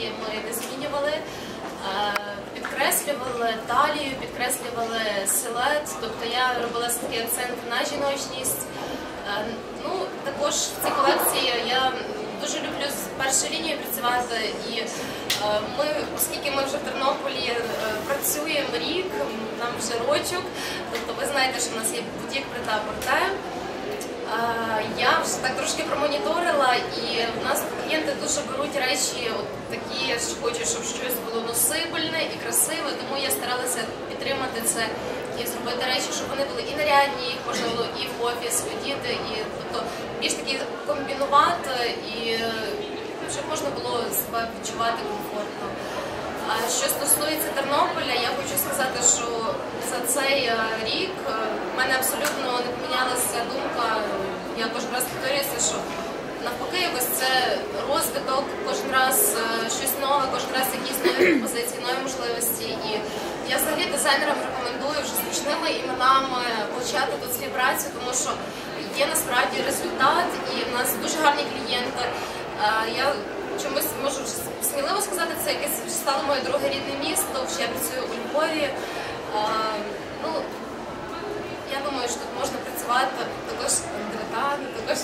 колекції ми не змінювали. Е, Підкреслювали талію, підкреслювали силует, тобто я робила такий акцент на жіночність. Е, Ну, також в цій колекції я дуже люблю з першої лінії працювати. І е, ми, оскільки ми вже в Тернополі працюємо рік, нам вже рочок, тобто ви знаєте, що в нас є бутік Прита Порте. Я вже так трошки промоніторила, і в нас клієнти дуже беруть речі от такі, що хочуть, щоб щось було носибельне і красиве, тому я старалася підтримати це і зробити речі, щоб вони були і нарядні, їх можна і в офіс одіти, і тобто більш такі комбінувати, і е, щоб можна було себе відчувати комфортно. А що стосується Тернополя, я хочу сказати, що за цей е, рік е, в мене абсолютно не помінялася думка. Я кожен раз повторююся, що навпаки, якось це розвиток, кожен раз е, щось нове, кожен раз якісь нові пропозиції, нові можливості. І я взагалі дизайнерам рекомендую вже з гучними іменами почати тут співпрацю, тому що є насправді результат, і в нас дуже гарні клієнти. Е, Я чомусь можу сміливо сказати, це якесь стало моє друге рідне місто, що я працюю у Львові. Е, Ну, я думаю, що тут можна працювати також Андретані, також.